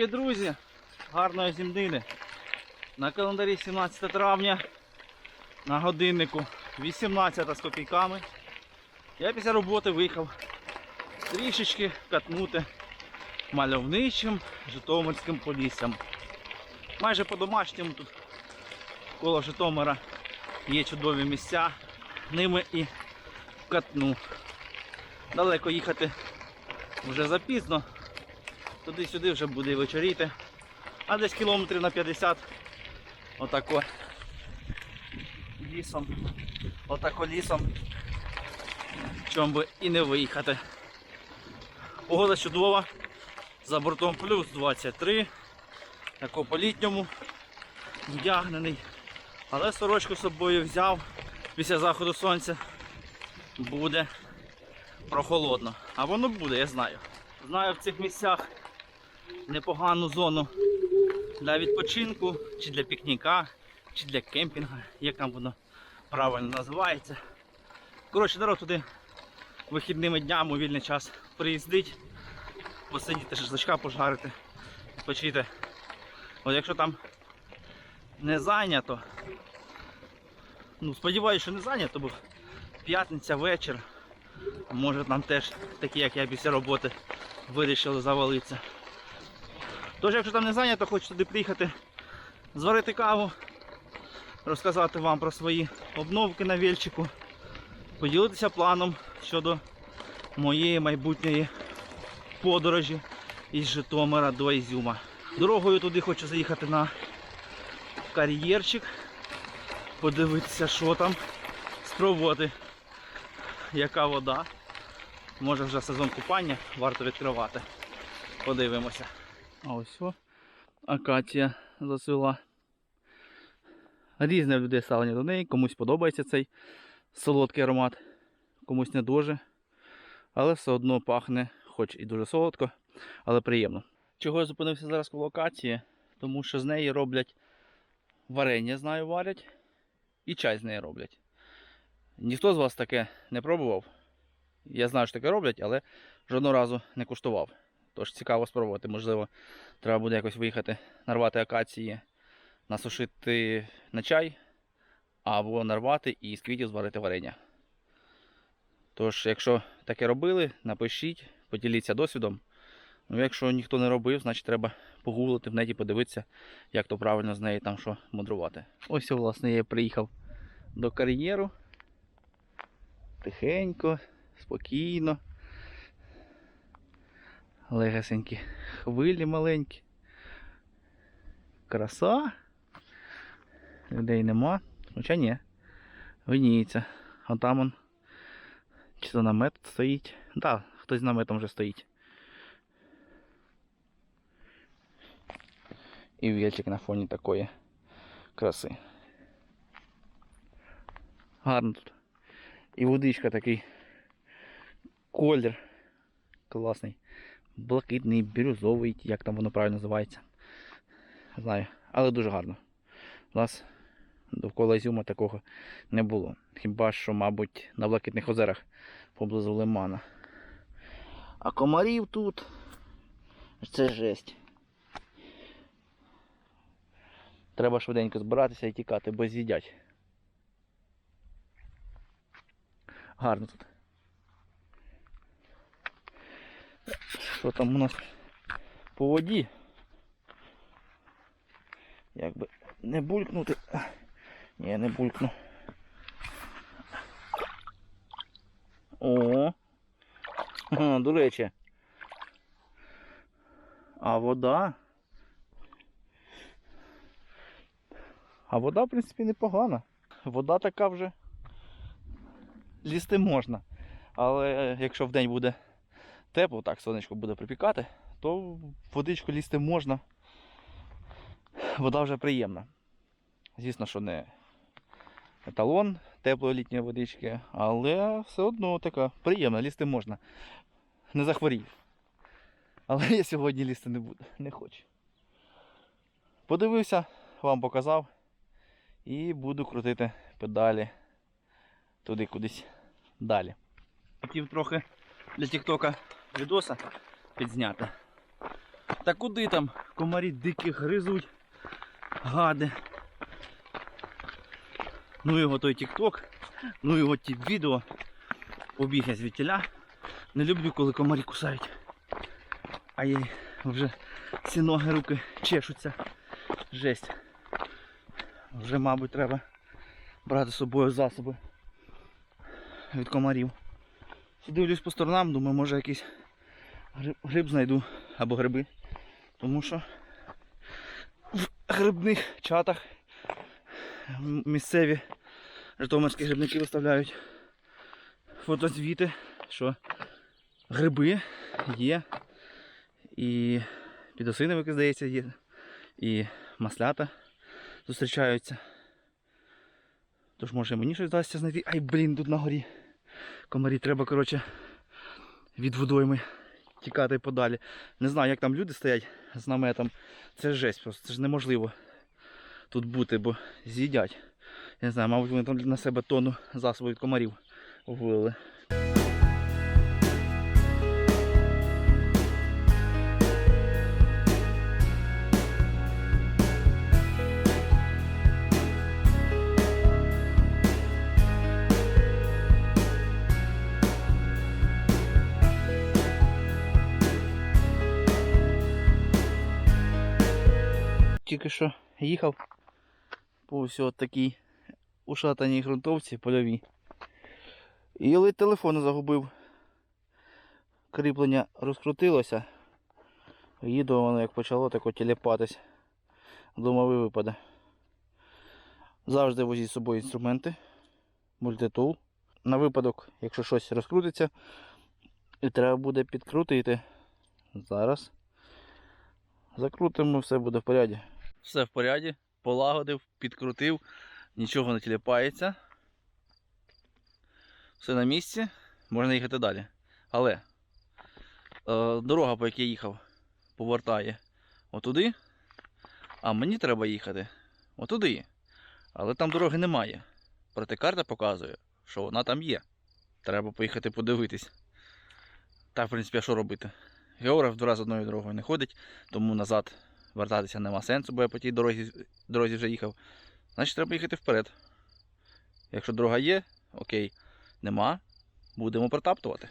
Привіт, друзі! Гарної зімнини. На календарі 17 травня, на годиннику 18 з копійками. Я після роботи виїхав трішечки катнути мальовничим Житомирським поліссям. Майже по-домашньому тут коло Житомира є чудові місця. Ними і катну. Далеко їхати вже запізно. Туди-сюди вже буде вечоріти. А десь кілометрів на 50 отако лісом. Отако лісом. Чому би і не виїхати. Погода чудова. За бортом плюс 23. Тако по літньому вдягнений. Але сорочку з собою взяв після заходу сонця. Буде прохолодно. А воно буде, я знаю. Знаю в цих місцях непогану зону для відпочинку, чи для пікніка, чи для кемпінгу, як там воно правильно називається. Коротше, народ туди вихідними днями у вільний час приїздить, посидіти, шашличка пожарити, відпочити. От якщо там не зайнято, ну сподіваюся, що не зайнято, бо п'ятниця вечір. Може там теж такі, як я після роботи, вирішили завалитися. Тож, якщо там не зайнято, хочу туди приїхати, зварити каву, розказати вам про свої обновки на вільчику, поділитися планом щодо моєї майбутньої подорожі із Житомира до Ізюма. Дорогою туди хочу заїхати на кар'єрчик, подивитися, що там, спробувати, яка вода. Може вже сезон купання варто відкривати. Подивимося. А ось о, акація зацвіла. Різне в людей ставлення до неї, комусь подобається цей солодкий аромат, комусь не дуже. Але все одно пахне, хоч і дуже солодко, але приємно. Чого я зупинився зараз коло акації? Тому що з неї роблять варення, знаю, варять, і чай з неї роблять. Ніхто з вас таке не пробував. Я знаю, що таке роблять, але жодного разу не куштував. Тож цікаво спробувати. Можливо, треба буде якось виїхати, нарвати акації, насушити на чай, або нарвати і з квітів зварити варення. Тож, якщо таке робили, напишіть, поділіться досвідом. Ну, якщо ніхто не робив, значить треба погуглити в неті, подивитися, як то правильно з неї там що мудрувати. Ось, власне, я приїхав до кар'єру. Тихенько, спокійно легесенькі хвилі маленькі. Краса. Людей нема. Хоча ні. Виніється. А там он. Чи то намет стоїть. Так, да, хтось з наметом вже стоїть. І вільчик на фоні такої краси. Гарно тут. І водичка такий колір класний блакитний, бірюзовий, як там воно правильно називається. Знаю, але дуже гарно. У нас довкола Ізюма такого не було. Хіба що, мабуть, на Блакитних озерах поблизу Лимана. А комарів тут це жесть. Треба швиденько збиратися і тікати, бо з'їдять. Гарно тут. Що там у нас по воді? Якби не булькнути. Ні, не булькну. О! До речі. А вода А вода, в принципі, непогана. Вода така вже лізти можна. Але якщо в день буде тепло, так, сонечко буде припікати, то в водичку лізти можна. Вода вже приємна. Звісно, що не еталон теплої літньої водички, але все одно така приємна, лізти можна. Не захворів. Але я сьогодні лізти не буду, не хочу. Подивився, вам показав і буду крутити педалі туди кудись далі. Хотів трохи для Тіктока відоса підзняти. Та куди там комарі дикі гризуть, гади. Ну його той Тікток, ну його ті відео. Побіг я звідтіля. Не люблю, коли комарі кусають. А їй вже ці ноги, руки чешуться. Жесть. Вже, мабуть, треба брати з собою засоби від комарів. Дивлюсь по сторонам, думаю, може якийсь гриб, гриб знайду або гриби. Тому що в грибних чатах місцеві житомирські грибники виставляють фотозвіти, що гриби є. І підосиновики, здається, є. І маслята зустрічаються. Тож може мені щось вдасться знайти. Ай, блін, тут на горі. Комарі треба, коротше, від водойми тікати подалі. Не знаю, як там люди стоять з наметом. Це жесть просто, це ж неможливо тут бути, бо з'їдять. Я не знаю, мабуть, вони там на себе тонну засобу комарів вилили. Тільки що їхав по ось такій ушатаній ґрунтовці польовій. І ледь телефон загубив. Кріплення розкрутилося. Їду воно як почало так тіліпатись. Думав і випаде. Завжди возіть з собою інструменти. Мультитул. На випадок, якщо щось розкрутиться, і треба буде підкрутити. Зараз. Закрутимо, все буде в поряді. Все в поряді, полагодив, підкрутив, нічого не тіліпається. Все на місці, можна їхати далі. Але е, дорога, по якій я їхав, повертає отуди, а мені треба їхати отуди. Але там дороги немає. Проте карта показує, що вона там є. Треба поїхати подивитись. Так, в принципі, а що робити? Географ два рази одною дорогою не ходить, тому назад вертатися нема сенсу, бо я по тій дорозі, дорозі вже їхав. Значить, треба їхати вперед. Якщо дорога є, окей, нема, будемо протаптувати.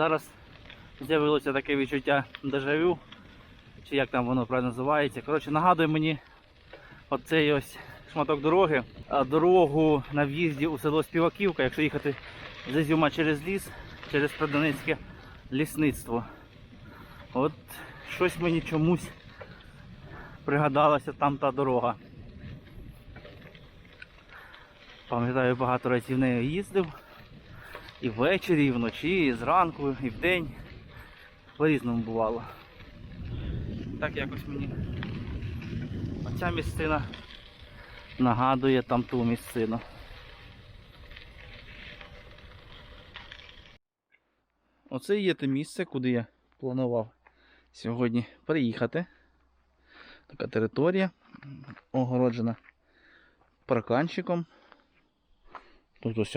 Зараз з'явилося таке відчуття дежавю, чи як там воно правильно називається. Коротше, нагадує мені оцей ось шматок дороги, а дорогу на в'їзді у село Співаківка, якщо їхати з Ізюма через ліс, через Продонецьке лісництво. От щось мені чомусь пригадалася там та дорога. Пам'ятаю, багато разів нею їздив. І ввечері, і вночі, і зранку, і вдень. По-різному бувало. Так якось мені оця місцина нагадує там ту місцину. Оце і є те місце, куди я планував сьогодні приїхати. Така територія огороджена парканчиком. Тут ось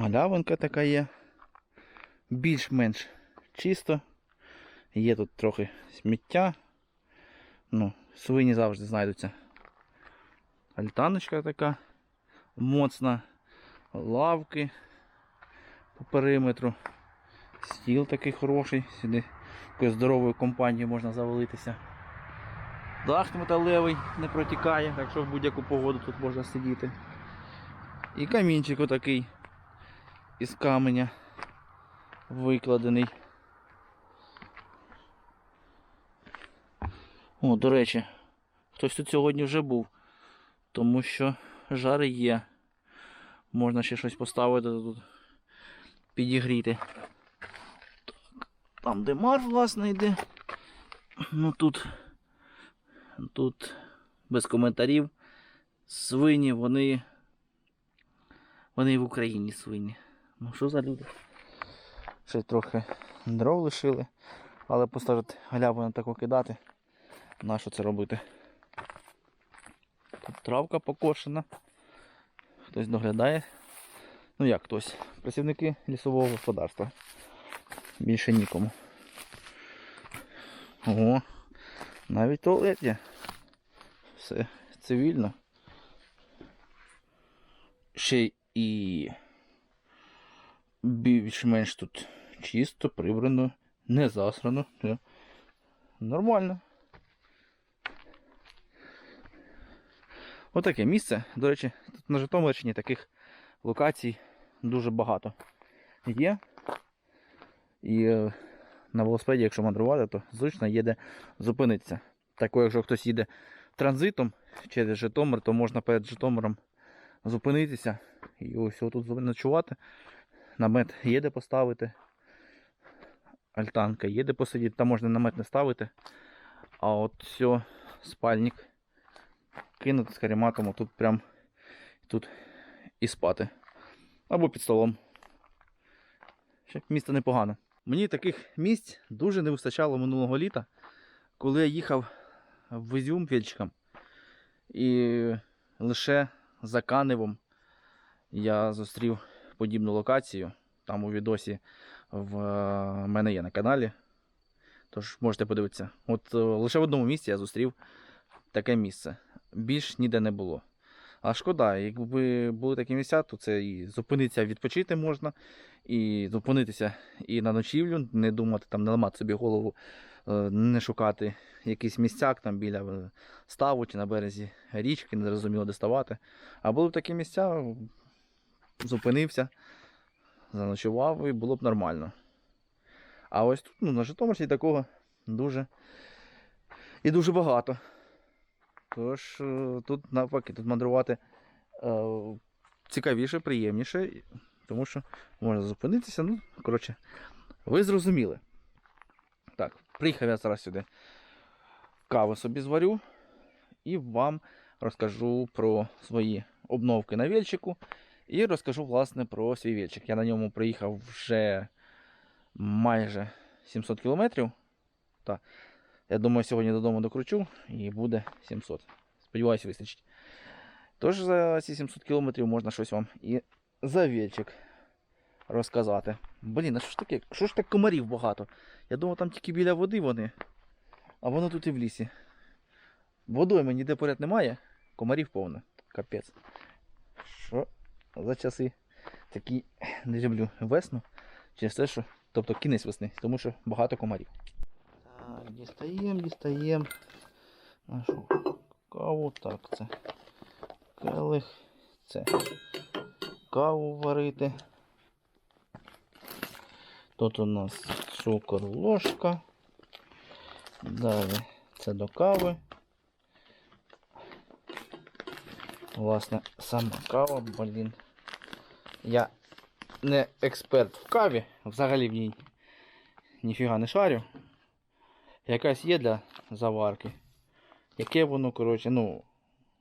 галявинка така є. Більш-менш чисто. Є тут трохи сміття. Ну, свині завжди знайдуться. Альтаночка така моцна, лавки по периметру. Стіл такий хороший. Сюди якоюсь здоровою компанією можна завалитися. Дах металевий не протікає, так що в будь-яку погоду тут можна сидіти. І камінчик отакий із каменя викладений. О, до речі, хтось тут сьогодні вже був, тому що жари є. Можна ще щось поставити тут, підігріти. Там де мар, власне, йде. Ну тут, тут без коментарів. Свині, вони. Вони в Україні свині. Ну що за люди? Ще трохи дров лишили, але поставити галяву на таку кидати. Нащо це робити? Тут травка покошена. Хтось доглядає. Ну як хтось? Працівники лісового господарства. Більше нікому. Ого, навіть туалет є. Все цивільно. Ще і більш-менш тут чисто, прибрано, не засрано. Нормально. Отаке місце. До речі, тут на Житомирщині таких локацій дуже багато є. І е, на велосипеді, якщо мандрувати, то зручно є де зупинитися. Тако, якщо хтось їде транзитом через Житомир, то можна перед Житомиром зупинитися і ось тут ночувати. Намет є де поставити. Альтанка є де посидіти, там можна намет не ставити. А от все, спальник кинути з карематом тут прям тут і спати. Або під столом. Ще місце непогано. Мені таких місць дуже не вистачало минулого літа, коли я їхав в Ізюм вільчиком. І лише за Каневом я зустрів подібну локацію. Там у відосі в е, мене є на каналі. Тож можете подивитися. От е, лише в одному місці я зустрів таке місце. Більш ніде не було. А шкода, якби були такі місця, то це і зупинитися, відпочити можна, і зупинитися і на ночівлю, не думати, там, не ламати собі голову, е, не шукати якийсь місцяк там біля ставу чи на березі річки, не зрозуміло де ставати. А були б такі місця, зупинився, заночував і було б нормально. А ось тут, ну, на Житомирщині такого дуже і дуже багато. Тож е, тут навпаки, тут мандрувати е, цікавіше, приємніше, тому що можна зупинитися. Ну, коротше, ви зрозуміли. Так, приїхав я зараз сюди. Каву собі зварю і вам розкажу про свої обновки на вільчику. І розкажу, власне, про свій вільчик. Я на ньому приїхав вже майже 700 кілометрів. Так. Я думаю, сьогодні додому докручу і буде 700. Сподіваюся, вистачить. Тож за ці 700 кілометрів можна щось вам і за вільчик розказати. Блін, а що ж таке? Що ж так комарів багато? Я думав, там тільки біля води вони. А воно тут і в лісі. Водойми ніде поряд немає, комарів повно. Капець. За часи такі не люблю весну через те, що. Тобто кінець весни, тому що багато комарів. Так, дістаємо, дістаємо нашу каву. Так, це келих, це каву варити. Тут у нас цукор ложка. Далі це до кави. Власне, сама кава, блін. Я не експерт в каві, взагалі в ній ніфіга не шарю. Якась є для заварки. Яке воно, коротше, ну,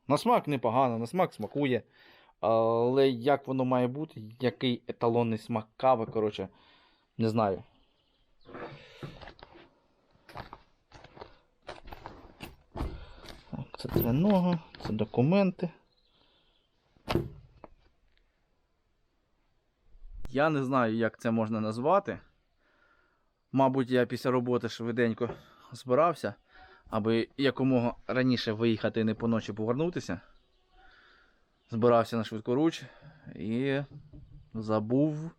на смак непогано, на смак смакує. Але як воно має бути, який еталонний смак кави, коротше, не знаю. Так, це тренога, це документи. Я не знаю, як це можна назвати. Мабуть, я після роботи швиденько збирався, аби якомога раніше виїхати і не по ночі повернутися. Збирався на швидкоруч і забув.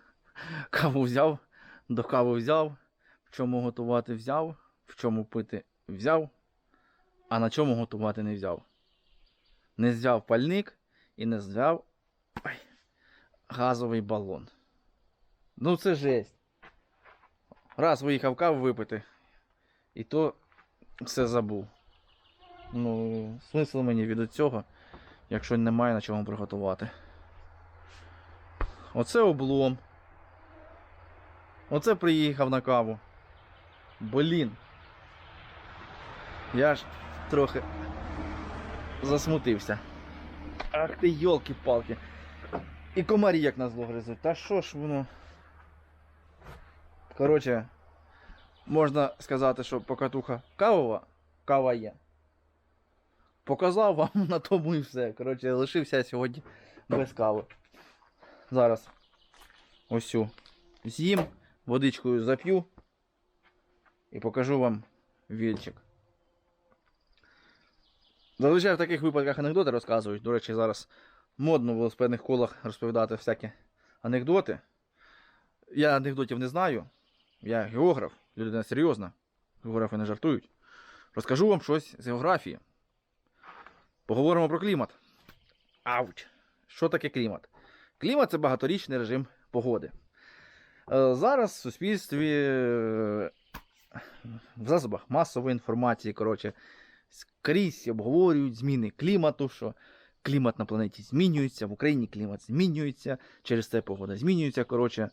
Каву взяв, до кави взяв, В чому готувати взяв, в чому пити взяв, а на чому готувати не взяв. Не взяв пальник і не взяв ой, газовий балон. Ну це жесть. Раз виїхав каву випити, і то все забув. Ну, смисл мені від цього, якщо немає на чому приготувати. Оце облом. Оце приїхав на каву. Блін. Я ж трохи засмутився. Ах ти йолки-палки. І комарі як назло гризуть. Та що ж воно? Коротше, можна сказати, що покатуха кавова, кава є. Показав вам на тому і все. Коротше, лишився сьогодні без кави. Зараз ось з'їм, водичкою зап'ю і покажу вам вільчик. Зазвичай в таких випадках анекдоти розказують. До речі, зараз модно в велосипедних колах розповідати всякі анекдоти. Я анекдотів не знаю. Я географ, людина серйозна. Географи не жартують. Розкажу вам щось з географії. Поговоримо про клімат. Ауч! Що таке клімат? Клімат це багаторічний режим погоди. Е, Зараз в суспільстві е, в засобах масової інформації, коротше, скрізь обговорюють зміни клімату, що клімат на планеті змінюється, в Україні клімат змінюється, через це погода змінюється. Коротше,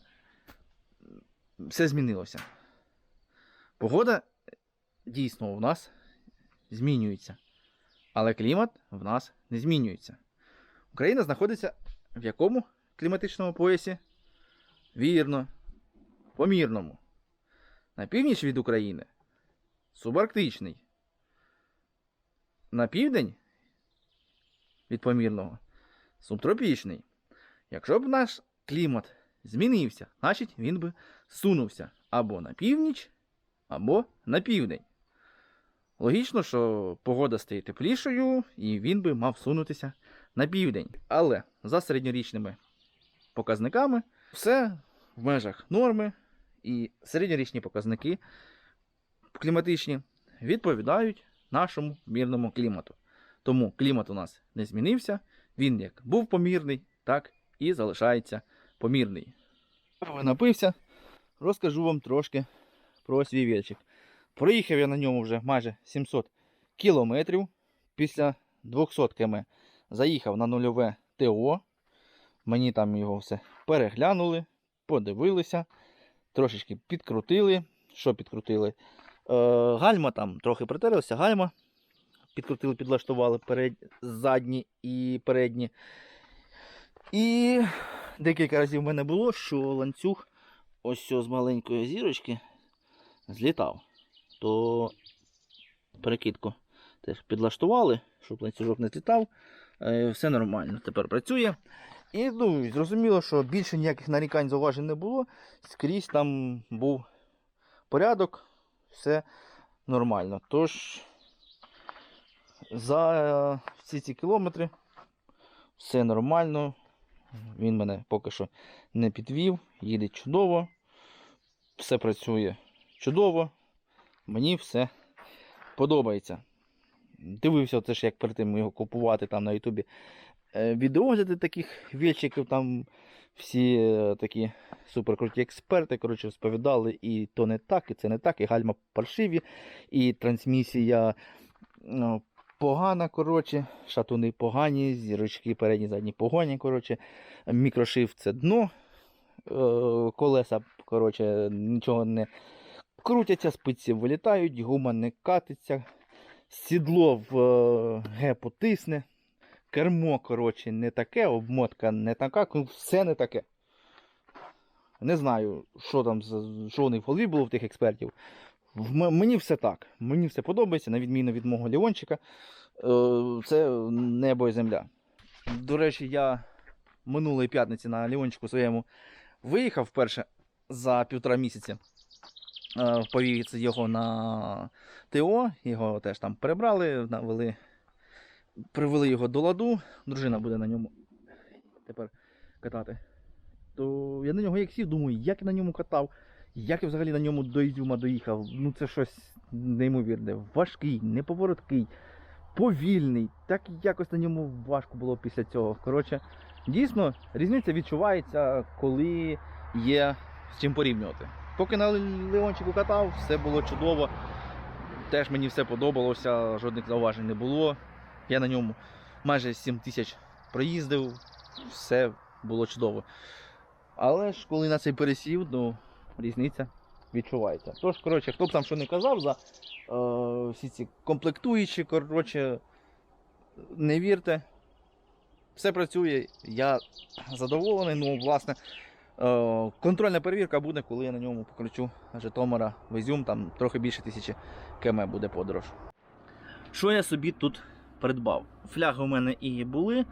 все змінилося. Погода дійсно у нас змінюється. Але клімат в нас не змінюється. Україна знаходиться в якому кліматичному поясі? Вірно, помірному. На північ від України субарктичний. На південь від помірного субтропічний. Якщо б наш клімат змінився, значить він би сунувся або на північ, або на південь. Логічно, що погода стає теплішою, і він би мав сунутися на південь. Але за середньорічними показниками все в межах норми, і середньорічні показники кліматичні відповідають нашому мірному клімату. Тому клімат у нас не змінився, він як був помірний, так і залишається помірний. Ви напився, розкажу вам трошки про свій вірчик. Проїхав я на ньому вже майже 700 кілометрів. Після 200 км заїхав на нульове ТО. Мені там його все переглянули, подивилися, трошечки підкрутили. Що підкрутили? Е, гальма там трохи притерлися, гальма. Підкрутили, підлаштували перед, задні і передні. І декілька разів в мене було, що ланцюг ось з маленької зірочки злітав. То перекидку теж підлаштували, щоб ланцюжок не злітав. Е, Все нормально, тепер працює. І ну, зрозуміло, що більше ніяких нарікань зауважень не було. Скрізь там був порядок, все нормально. Тож за е, всі ці кілометри все нормально. Він мене поки що не підвів, їде чудово, все працює чудово. Мені все подобається. Дивився, це ж як перед тим його купувати там на Ютубі. Е, Відеогляди таких вільчиків, там всі е, такі суперкруті експерти коротше, розповідали, і то не так, і це не так, і гальма паршиві, і трансмісія ну, погана, коротше, шатуни погані, зірочки передні, задні погані, коротше, мікрошиф це дно, е, колеса, коротше, нічого не крутяться, спиці вилітають, гума не катиться, сідло в е, гепу тисне, кермо, коротше, не таке, обмотка не така, ну, все не таке. Не знаю, що там, що у них в голові було в тих експертів. Мені все так. Мені все подобається, на відміну від мого Ліончика. Е, Це небо і земля. До речі, я минулої п'ятниці на Ліончику своєму виїхав вперше за півтора місяці. Е, Повів його на ТО, його теж там перебрали, навели, привели його до ладу. Дружина буде на ньому тепер катати. То я на нього як сів, думаю, як я на ньому катав. Як я взагалі на ньому до Ізюма доїхав? Ну це щось неймовірне. Важкий, неповороткий, повільний. Так якось на ньому важко було після цього. Коротше, дійсно, різниця відчувається, коли є з чим порівнювати. Поки на Леончику катав, все було чудово. Теж мені все подобалося, жодних зауважень не було. Я на ньому майже 7 тисяч проїздив, все було чудово. Але ж коли на цей пересів, ну, різниця відчувається. Тож, коротше, хто б там що не казав за е, всі ці комплектуючі, коротше, не вірте. Все працює, я задоволений. Ну, власне, е, контрольна перевірка буде, коли я на ньому покручу Житомира в Ізюм, там трохи більше тисячі км буде подорож. Що я собі тут придбав? Фляги у мене і були.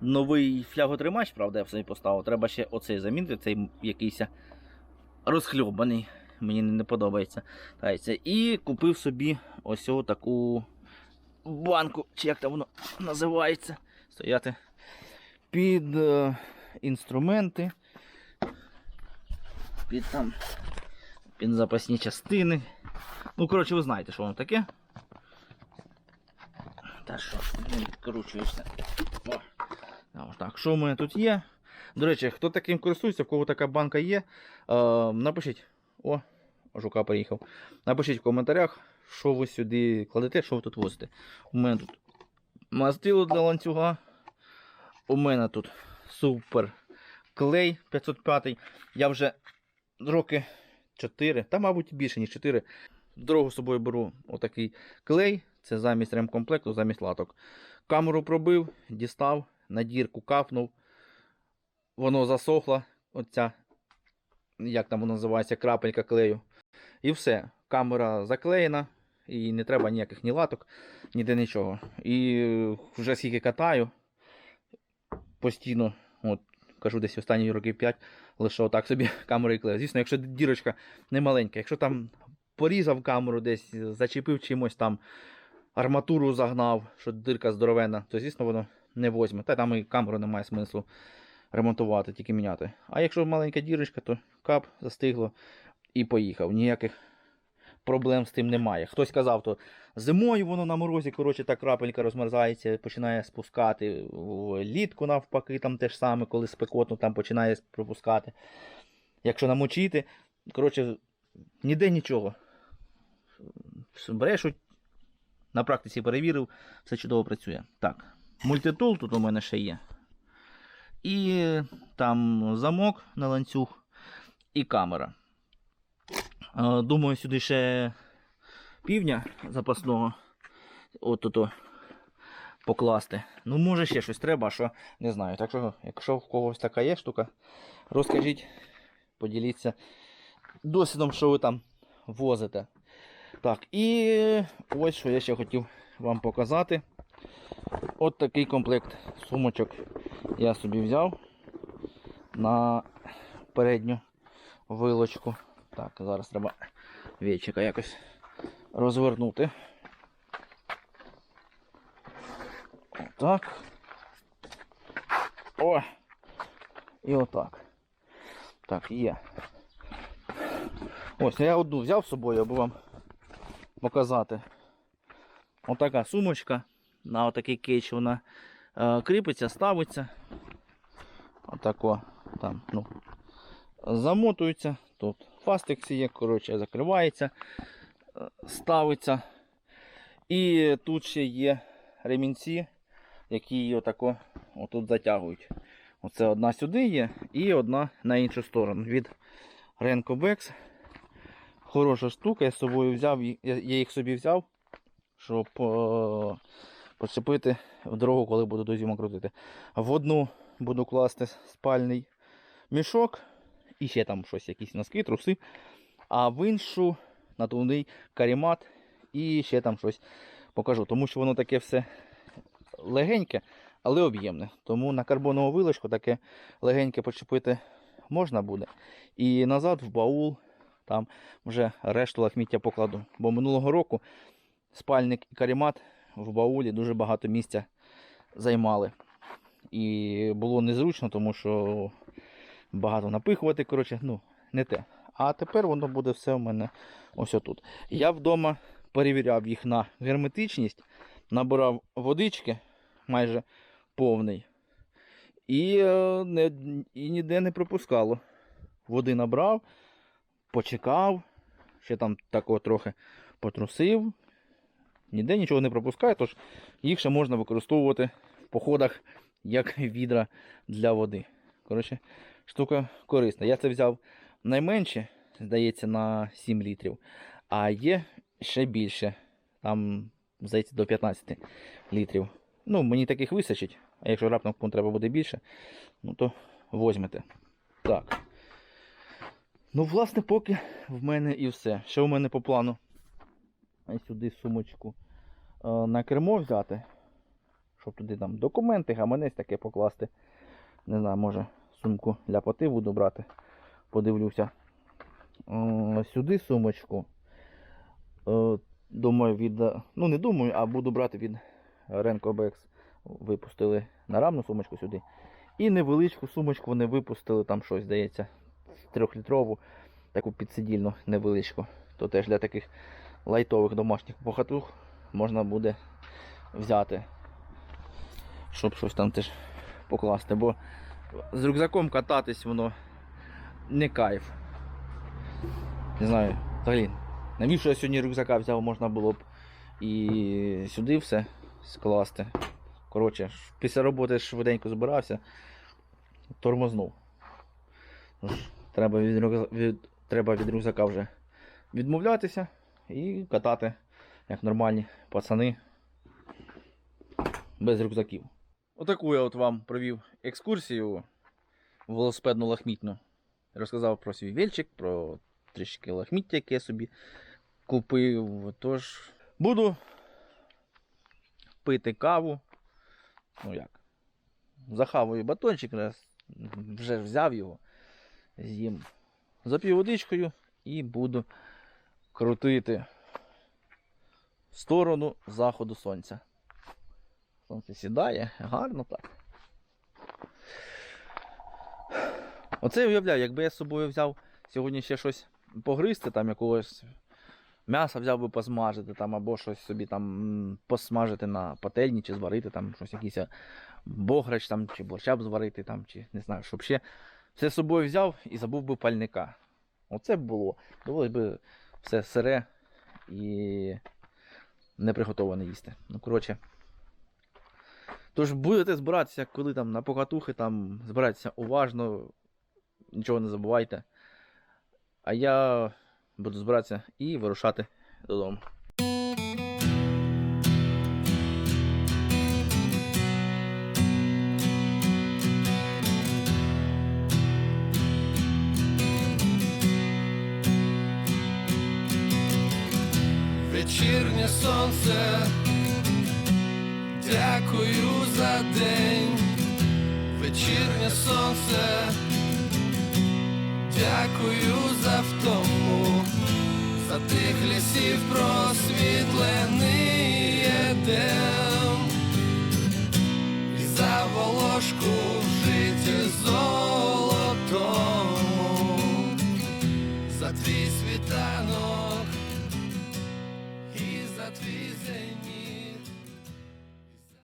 Новий фляготримач, правда, я в собі поставив. Треба ще оцей замінити, цей якийсь розхльобаний. Мені не подобається. І купив собі ось таку банку, чи як там воно називається. Стояти під е, інструменти. Під там. Під запасні частини. Ну, коротше, ви знаєте, що воно таке. Та що не відкручуєшся. Так, що в мене тут є? До речі, хто таким користується, в кого така банка є, е, напишіть. О, жука приїхав. Напишіть в коментарях, що ви сюди кладете, що ви тут возите. У мене тут мастило для ланцюга. У мене тут супер клей 505. Я вже роки 4, та, мабуть, більше, ніж 4. Дорогу з собою беру отакий клей. Це замість ремкомплекту, замість латок. Камеру пробив, дістав, на дірку капнув. Воно засохло. Оця, як там воно називається, крапелька клею. І все. Камера заклеєна. І не треба ніяких ні латок, ніде нічого. І вже скільки катаю, постійно, от, кажу, десь останні років 5, лише отак собі камерою клею. Звісно, якщо дірочка не маленька, якщо там порізав камеру десь, зачепив чимось там, арматуру загнав, що дирка здоровенна, то звісно воно не возьме. Та там і камеру немає смислу ремонтувати, тільки міняти. А якщо маленька дірочка, то кап застигло і поїхав. Ніяких проблем з тим немає. Хтось казав, то зимою воно на морозі, коротше, та крапелька розмерзається, починає спускати. Літку навпаки, там те ж саме, коли спекотно, там починає пропускати. Якщо намочити, коротше, ніде нічого. Береш, на практиці перевірив, все чудово працює. Так, мультитул тут у мене ще є. І там замок на ланцюг і камера. Е, Думаю, сюди ще півня запасного от ото покласти. Ну, може ще щось треба, що не знаю. Так що, якщо в когось така є штука, розкажіть, поділіться досвідом, що ви там возите. Так, і ось що я ще хотів вам показати. От такий комплект сумочок я собі взяв на передню вилочку. Так, зараз треба вічика якось розвернути. Отак. О! І отак. Так, є. Ось, я одну взяв з собою, аби вам показати. Отака сумочка. На отакий кейч вона е, кріпиться, ставиться. Отако там, ну, замотується. Тут фастик є, коротше, закривається, е, ставиться. І тут ще є ремінці, які її отако отут затягують. Оце одна сюди є і одна на іншу сторону. Від Renko Bex. Хороша штука, я з собою взяв, я їх собі взяв, щоб почепити в дорогу, коли буду до зиму крутити. В одну буду класти спальний мішок і ще там щось, якісь носки, труси. А в іншу надувний карімат і ще там щось покажу. Тому що воно таке все легеньке, але об'ємне. Тому на карбонову вилочку таке легеньке почепити можна буде. І назад в баул там вже решту лахміття покладу. Бо минулого року спальник і карімат в баулі дуже багато місця займали. І було незручно, тому що багато напихувати, коротше, ну, не те. А тепер воно буде все в мене ось отут. Я вдома перевіряв їх на герметичність, набирав водички майже повний. І, е, не, і ніде не пропускало. Води набрав, почекав, ще там такого трохи потрусив. Ніде нічого не пропускає, тож їх ще можна використовувати в походах як відра для води. Коротше, штука корисна. Я це взяв найменше, здається, на 7 літрів. А є ще більше. Там, здається, до 15 літрів. Ну, мені таких вистачить. А якщо раптом треба буде більше, ну то возьмете. Так. Ну, власне, поки в мене і все. Що в мене по плану? Ось сюди сумочку на кермо взяти. Щоб туди там документи, гаманець таке покласти. Не знаю, може сумку для поти буду брати. Подивлюся. Е, Сюди сумочку. Е, Думаю, від. е, Ну, не думаю, а буду брати від Renko BX. Випустили нарамну сумочку сюди. І невеличку сумочку вони випустили, там щось, здається, трьохлітрову, таку підсидільну невеличку. То теж для таких лайтових домашніх похатух можна буде взяти, щоб щось там теж покласти. Бо з рюкзаком кататись воно не кайф. Не знаю, взагалі, навіщо я сьогодні рюкзака взяв, можна було б і сюди все скласти. Коротше, після роботи швиденько збирався, тормознув. Треба від, від, треба від рюкзака вже відмовлятися і катати, як нормальні пацани без рюкзаків. Отаку я от вам провів екскурсію велосипедну лахмітну. Розказав про свій вільчик, про трішки лахміття, яке я собі купив. Тож буду пити каву. Ну як? Захавую батончик, раз вже взяв його, з'їм. Зап'ю водичкою і буду крутити в сторону заходу сонця. Сонце сідає, гарно так. Оце я уявляю, якби я з собою взяв сьогодні ще щось погризти, там якогось м'яса взяв би посмажити, там, або щось собі там посмажити на пательні, чи зварити там щось якийсь бограч там, чи борща б зварити, там, чи не знаю, щоб ще все з собою взяв і забув би пальника. Оце б було. Довелось би все сире і не приготоване їсти. Ну, коротше. Тож будете збиратися, коли там на покатухи, там збирайтеся уважно, нічого не забувайте. А я буду збиратися і вирушати додому. Сонце, дякую за день, вечірнє сонце, дякую за втому, за тих лісів просвітлений